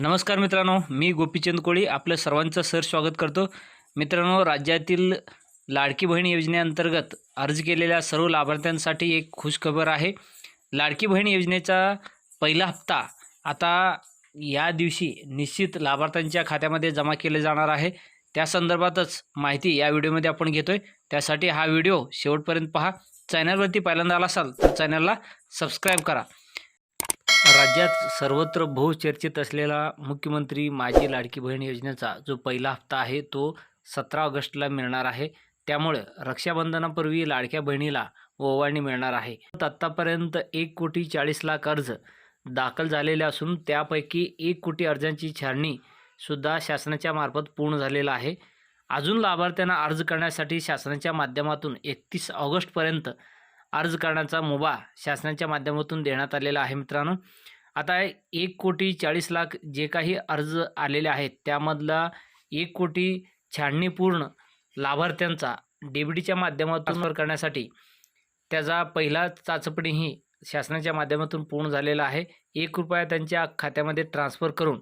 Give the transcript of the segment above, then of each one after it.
नमस्कार मित्रांनो मी गोपीचंद कोळी आपलं सर्वांचं सर स्वागत करतो. मित्रांनो राज्यातील लाडकी बहीण योजनेअंतर्गत अर्ज केलेल्या सर्व लाभार्थ्यांसाठी एक खुशखबर आहे. लाडकी बहीण योजनेचा पहिला हप्ता आता या दिवशी निश्चित लाभार्थ्यांच्या खात्यामध्ये जमा केले जाणार आहे. त्या संदर्भातच माहिती या व्हिडिओमध्ये आपण घेतो आहे त्यासाठी हा व्हिडिओ शेवटपर्यंत पहा. चॅनलवरती पहिल्यांदा आला असाल तर चॅनलला सबस्क्राईब करा. राज्यात सर्वत्र बहुचर्चित असलेला मुख्यमंत्री माझी लाडकी बहीण योजनेचा जो पहिला हप्ता आहे तो सतरा ऑगस्टला मिळणार आहे. त्यामुळे रक्षाबंधनापूर्वी लाडक्या बहिणीला ओवाळणी मिळणार आहे. आत्तापर्यंत एक कोटी चाळीस लाख अर्ज दाखल झालेले असून त्यापैकी एक कोटी अर्जांची छाननी सुद्धा शासनाच्या मार्फत पूर्ण झालेला आहे. अजून लाभार्थ्यांना अर्ज करण्यासाठी शासनाच्या माध्यमातून एकतीस ऑगस्टपर्यंत अर्ज करण्याचा मुभा शासनाच्या माध्यमातून देण्यात आलेला आहे मित्रांनो. आता एक कोटी चाळीस लाख जे काही अर्ज आलेले आहेत त्यामधला एक कोटी छाननी पूर्ण लाभार्थ्यांचा डीबीटीच्या माध्यमातून करण्यासाठी त्याचा पहिला चाचपणीही शासनाच्या माध्यमातून पूर्ण झालेला आहे. एक रुपया त्यांच्या खात्यामध्ये ट्रान्सफर करून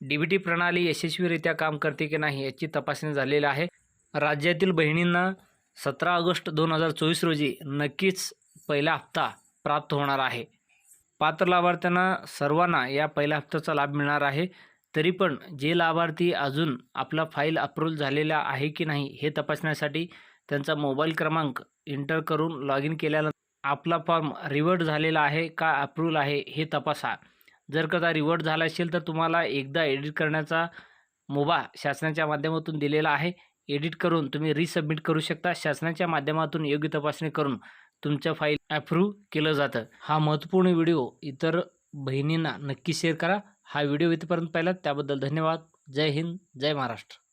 डी बी टी प्रणाली यशस्वीरित्या काम करते की नाही याची तपासणी झालेली आहे. राज्यातील बहिणींना सतरा ऑगस्ट दोन हजार चोवीस रोजी नक्कीच पहिला हप्ता प्राप्त होणार आहे. पात्र लाभार्थ्यांना सर्वांना या पहिल्या हप्त्याचा लाभ मिळणार आहे. तरी पण जे लाभार्थी अजून आपला फाईल अप्रूव्ह झालेला आहे की नाही हे तपासण्यासाठी त्यांचा मोबाईल क्रमांक एंटर करून लॉग इन केल्यानंतर आपला फॉर्म रिवर्ट झालेला आहे का अप्रूव्ह आहे हे तपासा. जर कदा रिवर्ट झाला असेल तर तुम्हाला एकदा एडिट करण्याचा मुभा शासनाच्या माध्यमातून दिलेला आहे. एडिट करून तुम्ही रिसबमिट करू शकता. शासनाच्या माध्यमातून योग्य तपासणी करून तुमचं फाईल अप्रूव्ह केलं जातं. हा महत्त्वपूर्ण व्हिडिओ इतर बहिणींना नक्की शेअर करा. हा व्हिडिओ इथपर्यंत पाहिला त्याबद्दल धन्यवाद. जय हिंद. जय महाराष्ट्र.